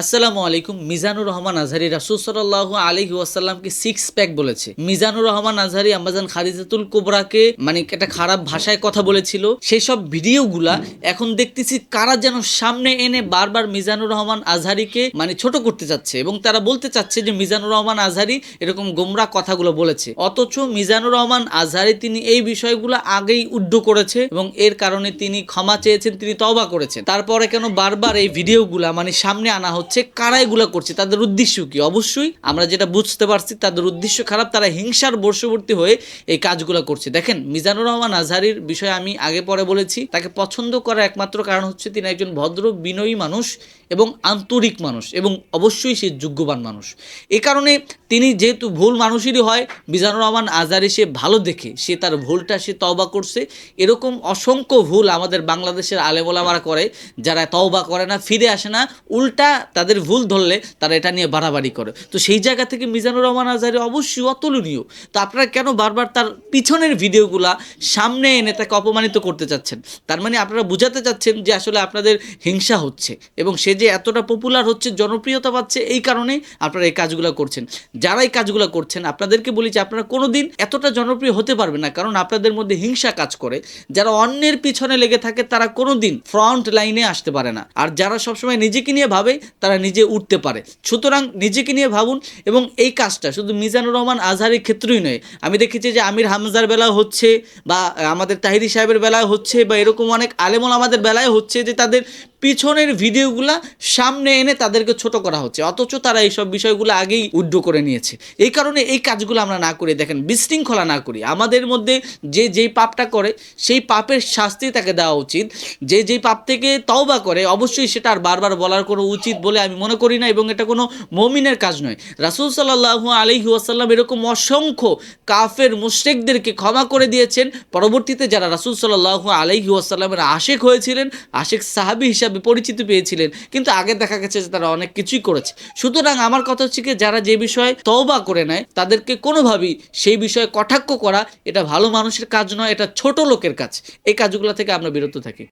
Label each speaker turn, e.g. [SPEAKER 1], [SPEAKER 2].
[SPEAKER 1] আসসালামু আলাইকুম, মিজানুর রহমান আজহারি। রাসুল সাল্লাহ আলহি ওয়াসাল্লামকে সিক্স প্যাক বলেছে। মিজানুর রহমান আজহারি আম্বাজান খাদিজাতুল কোবরাকে মানে একটা খারাপ ভাষায় কথা বলেছিল। সেই সব ভিডিওগুলা এখন দেখতেছি কারা যেন সামনে এনে বারবার মিজানুর রহমান আজহারিকে মানে ছোট করতে চাচ্ছে এবং তারা বলতে চাচ্ছে যে মিজানুর রহমান আজহারি এরকম গোমরা কথাগুলো বলেছে। অথচ মিজানুর রহমান আজহারি তিনি এই বিষয়গুলো আগেই উড্ড করেছে এবং এর কারণে তিনি ক্ষমা চেয়েছেন, তিনি তবা করেছেন। তারপরে কেন বারবার এই ভিডিওগুলা মানে সামনে আনা হচ্ছে? কারা এগুলা করছে, তাদের উদ্দেশ্য কি? অবশ্যই আমরা যেটা বুঝতে পারছি, তাদের উদ্দেশ্য খারাপ, তারা হিংসার বর্ষবর্তী হয়ে এই কাজগুলো করছে। দেখেন, মিজানুর রহমান আজহারির বিষয়ে আমি আগে পরে বলেছি, তাকে পছন্দ করার একমাত্র কারণ হচ্ছে তিনি একজন ভদ্র, বিনয়ী মানুষ এবং আন্তরিক মানুষ এবং অবশ্যই সে যোগ্যবান মানুষ। এ কারণে তিনি যেহেতু ভুল মানুষেরই হয়, মিজানুর রহমান আজহারি সে ভালো দেখে, সে তার ভুলটা সে তওবা করছে। এরকম অসংখ্য ভুল আমাদের বাংলাদেশের আলেমোলামারা করে, যারা তওবা করে না, ফিরে আসে না, উল্টা তাদের ভুল ধরলে তারা এটা নিয়ে বাড়াবাড়ি করে। তো সেই জায়গা থেকে মিজানুর রহমান আজহারি অবশ্যই অতুলনীয়। তো আপনারা কেন বারবার তার পিছনের ভিডিওগুলা সামনে এনে তাকে অপমানিত করতে চাচ্ছেন? তার মানে আপনারা বুঝাতে চাচ্ছেন যে আসলে আপনাদের হিংসা হচ্ছে এবং সে যে এতটা পপুলার হচ্ছে, জনপ্রিয়তা পাচ্ছে, এই কারণেই আপনারা এই কাজগুলো করছেন। যারা এই কাজগুলো করছেন, আপনাদেরকে বলি যে আপনারা কোনোদিন এতটা জনপ্রিয় হতে পারবেন না, কারণ আপনাদের মধ্যে হিংসা কাজ করে। যারা অন্যের পিছনে লেগে থাকে, তারা কোনোদিন ফ্রন্ট লাইনে আসতে পারে না। আর যারা সবসময় নিজেকে নিয়ে ভাবে তারা নিজে উঠতে পারে। সুতরাং নিজেকে নিয়ে ভাবুন এবং এই কাজটা শুধু মিজানুর রহমান আজহারের ক্ষেত্রেই নয়। আমি দেখেছি যে আমির হামজার বেলা হচ্ছে বা আমাদের তাহিরি সাহেবের বেলায় হচ্ছে বা এরকম অনেক আলেমল আমাদের বেলায় হচ্ছে যে তাদের পিছনের ভিডিওগুলা সামনে এনে তাদেরকে ছোট করা হচ্ছে। অথচ তারা এইসব বিষয়গুলো আগেই উড্ড করে নিয়েছে। এই কারণে এই কাজগুলো আমরা না করি, দেখেন, বিশৃঙ্খলা না করি। আমাদের মধ্যে যে যেই পাপটা করে, সেই পাপের শাস্তি তাকে দেওয়া উচিত। যে যেই পাপ থেকে তওবা করে, অবশ্যই সেটা আর বারবার বলার কোনো উচিত বলে আমি মনে করি না এবং এটা কোনো মমিনের কাজ নয়। রাসুল সাল্লাহ আলহি ওয়াসাল্লাম এরকম অসংখ্য কাফের, মুশ্রেকদেরকে ক্ষমা করে দিয়েছেন। পরবর্তীতে যারা রাসুল সাল্লাহ আলহি ওয়াসাল্লামের আশেক হয়েছিলেন, আশেক সাহাবি হিসাবে পরিচিতি পেয়েছিলেন। কিন্তু আগে দেখা গেছে যে তারা অনেক কিছুই করেছে। সুতরাং আমার কথা হচ্ছে কি, যারা যে বিষয়ে তওবা করে নেয়, তাদেরকে কোনোভাবেই সেই বিষয়ে কটাক্ষ করা এটা ভালো মানুষের কাজ নয়, এটা ছোট লোকের কাজ। এই কাজগুলো থেকে আমরা বিরত থাকি।